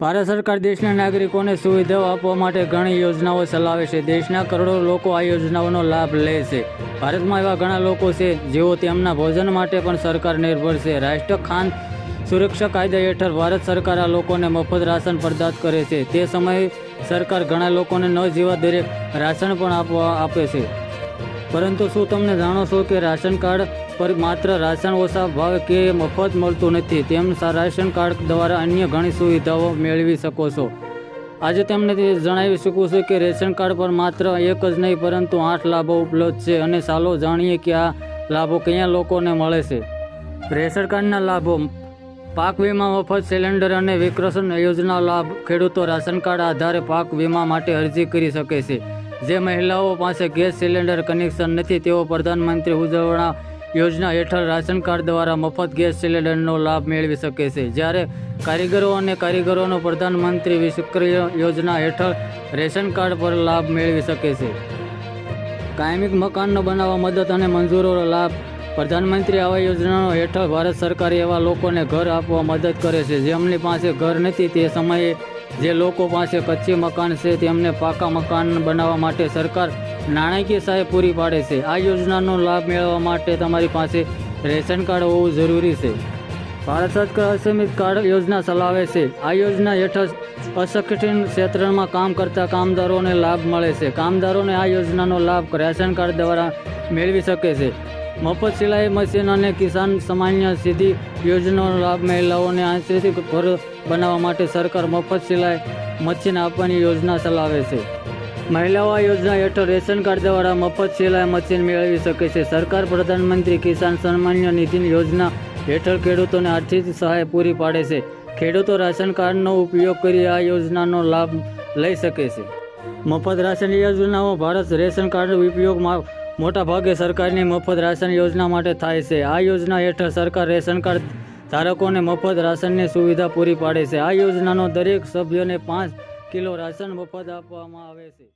ભારત સરકાર દેશના નાગરિકોને સુવિધાઓ આપવા માટે ઘણી યોજનાઓ ચલાવે છે. દેશના કરોડો લોકો આ યોજનાઓનો લાભ લે છે. ભારતમાં એવા ઘણા લોકો છે જેઓ તેમના ભોજન માટે પણ સરકાર નિર્ભર છે. રાષ્ટ્રીય ખાન સુરક્ષા કાયદા હેઠળ ભારત સરકાર આ લોકોને મફત રાશન પ્રદાન કરે છે. તે સમયે સરકાર ઘણા લોકોને ન જીવા દરેક રાશન પણ આપવા આપે છે. પરંતુ શું તમને જાણો છો કે રાશન કાર્ડ પર માત્ર રાશન ઓછા ભાવે કે મફત મળતું નથી? તેમ રાશન કાર્ડ દ્વારા અન્ય ઘણી સુવિધાઓ મેળવી શકો છો. આજે તેમને જણાવી શકું છું કે રેશન કાર્ડ પર માત્ર એક જ નહીં, પરંતુ આઠ લાભો ઉપલબ્ધ છે અને ચાલો જાણીએ કે આ લાભો કયા લોકોને મળે છે. રેશન કાર્ડના લાભો. પાક વીમા, મફત સિલિન્ડર અને વિકર્ષણ યોજના લાભ. ખેડૂતો રાશન કાર્ડ આધારે પાક વીમા માટે અરજી કરી શકે છે. જે મહિલાઓ પાસે ગેસ સિલિન્ડર કનેક્શન નથી, તેઓ પ્રધાનમંત્રી ઉજવણા યોજના હેઠળ રાશન કાર્ડ દ્વારા મફત ગેસ સિલિન્ડરનો લાભ મેળવી શકે છે. જ્યારે કારીગરો અને કારીગરોનો પ્રધાનમંત્રી વિશ્વક્રિય યોજના હેઠળ રેશન કાર્ડ પર લાભ મેળવી શકે છે. કાયમિક મકાનનો બનાવવા મદદ અને મંજૂરો લાભ પ્રધાનમંત્રી આવાસ યોજનાનો હેઠળ ભારત સરકાર એવા લોકોને ઘર આપવા મદદ કરે છે. જેમની પાસે ઘર નથી, તે સમયે જે લોકો પાસે કચ્છી મકાન છે, તેમને પાકા મકાન બનાવવા માટે સરકાર નાણાકીય સહાય પૂરી પાડે છે. આ યોજનાનો લાભ મેળવવા માટે તમારી પાસે રેશન કાર્ડ હોવું જરૂરી છે. ભારત સરકાર અસમિત કાર્ડ યોજના ચલાવે છે. આ યોજના હેઠળ અસંગઠિત ક્ષેત્રમાં કામ કરતા કામદારોને લાભ મળે છે. કામદારોને આ યોજનાનો લાભ રેશન કાર્ડ દ્વારા મેળવી શકે છે. મફત સિલાઈ મશીન અને કિસાન સામાન્ય સીધી યોજનાનો લાભ મહિલાઓને આંશિક ઘર બનાવવા માટે સરકાર મફત સિલાઈ મશીન આપવાની યોજના ચલાવે છે. મહિલાઓ આ યોજના હેઠળ રેશન કાર્ડ દ્વારા મફત સિલાઈ મશીન મેળવી શકે છે. સરકાર પ્રધાનમંત્રી કિસાન સન્માન્ય નિધિની યોજના હેઠળ ખેડૂતોને આર્થિક સહાય પૂરી પાડે છે. ખેડૂતો રાશન કાર્ડનો ઉપયોગ કરી આ યોજનાનો લાભ લઈ શકે છે. મફત રાશન યોજનાઓ ભારત રેશન કાર્ડ ઉપયોગમાં મોટા ભાગે સરકારની મફત રાશન યોજના માટે થાય છે. આ યોજના હેઠળ સરકાર રેશન કાર્ડ ધારકોને મફત રાશનની સુવિધા પૂરી પાડે છે. આ યોજનાનો દરેક સભ્યને પાંચ કિલો રાશન મફત આપવામાં આવે છે.